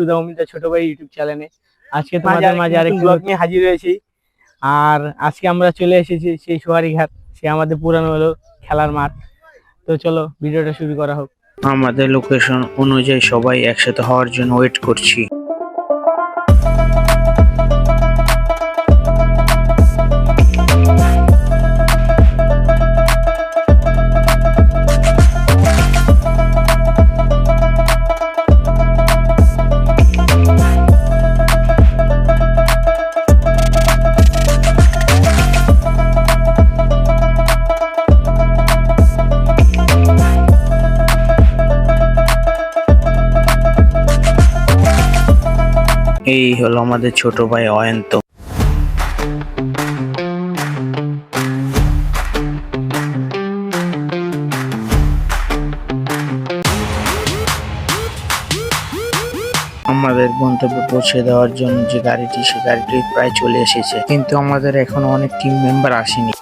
To the Amita ছোট ভাই YouTube চ্যানেলে আজকে তোমাদের মাঝে আরেক ব্লগ নিয়ে হাজির হয়েছি। আর আজকে আমরা চলে এসেছি সেই সোহারিঘাট। সে আমাদের পুরানো হলো খেলার মাঠ। তো চলো ভিডিওটা শুরু করা হোক। আমাদের লোকেশন অনুযায়ী সবাই একসাথে হওয়ার জন্য ওয়েট করছি। এই হলো আমাদের ছোট ভাই অয়ন্ত। আমাদের গন্তব্যে পৌঁছে দেওয়ার জন্য যে গাড়িটি, সে গাড়িটি প্রায় চলে এসেছে। কিন্তু আমাদের এখনও অনেক টিম মেম্বার আসেনি।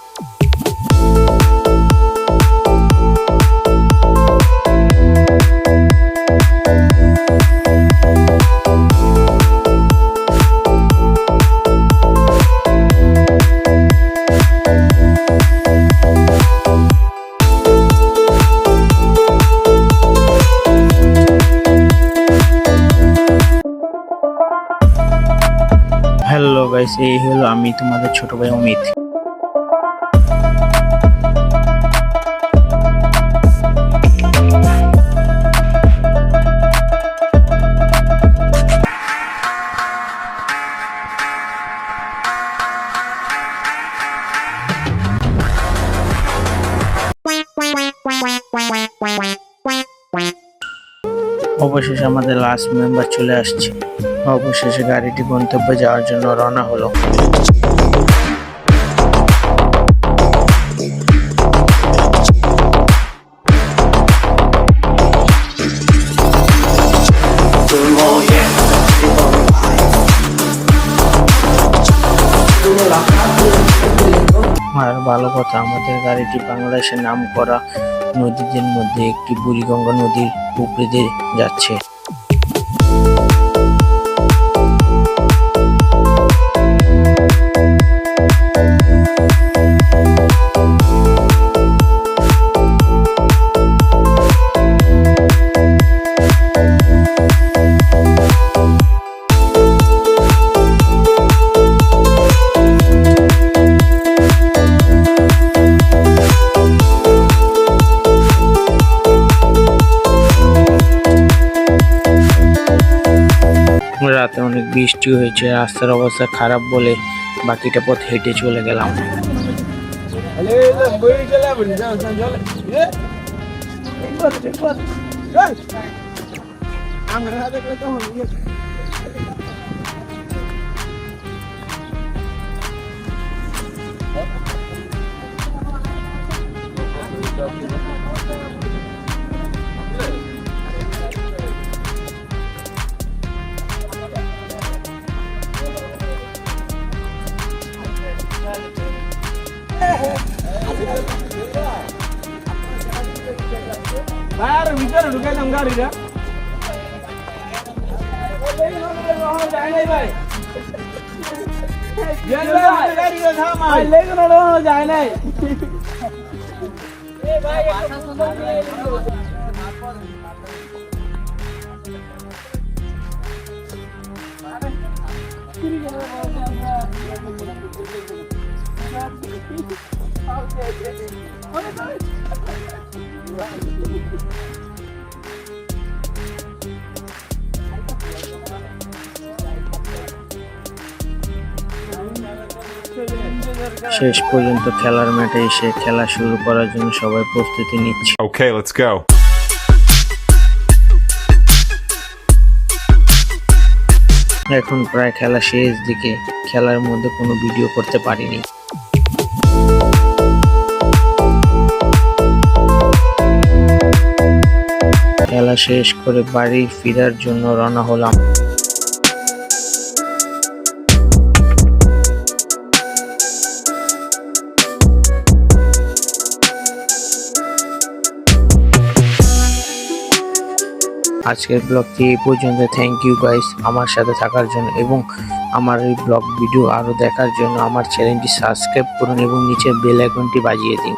গাইস এই হলো আমি তোমাদের ছোট ভাই অমিত। অবশেষে আমাদের লাস্ট মেম্বার চলে আসছে। অবশেষে গাড়িটি গন্তব্যে যাওয়ার জন্য রওনা হলো। আর ভালো কথা, আমাদের গাড়িটি বাংলাদেশের নাম করা নদীদের মধ্যে একটি বুড়িগঙ্গা নদীর উপরে দিয়ে যাচ্ছে। রাতে অনেক বৃষ্টি হয়েছে রাস্তার অবস্থা খারাপ বলে বাকিটা পথ হেঁটে চলে গেলাম। बाहेर विचार ढुकायला गाडी द्या जाय नाही Thank you. শেষ পর্যন্ত খেলার মাঠে এসে খেলা শুরু করার জন্য সবাই প্রস্তুতি নিচ্ছে Okay, let's go. এখন প্রায় খেলা শেষ দিকে খেলার মধ্যে কোনো ভিডিও করতে পারিনি খেলা শেষ করে বাড়ি ফেরার জন্য রওনা হলাম। আজকের ব্লগটি এই পর্যন্ত। থ্যাংক ইউ গাইস আমার সাথে থাকার জন্য এবং আমার এই ব্লগ ভিডিও আরও দেখার জন্য আমার চ্যানেলটি সাবস্ক্রাইব করুন এবং নিচে বেল আইকনটি বাজিয়ে দিন।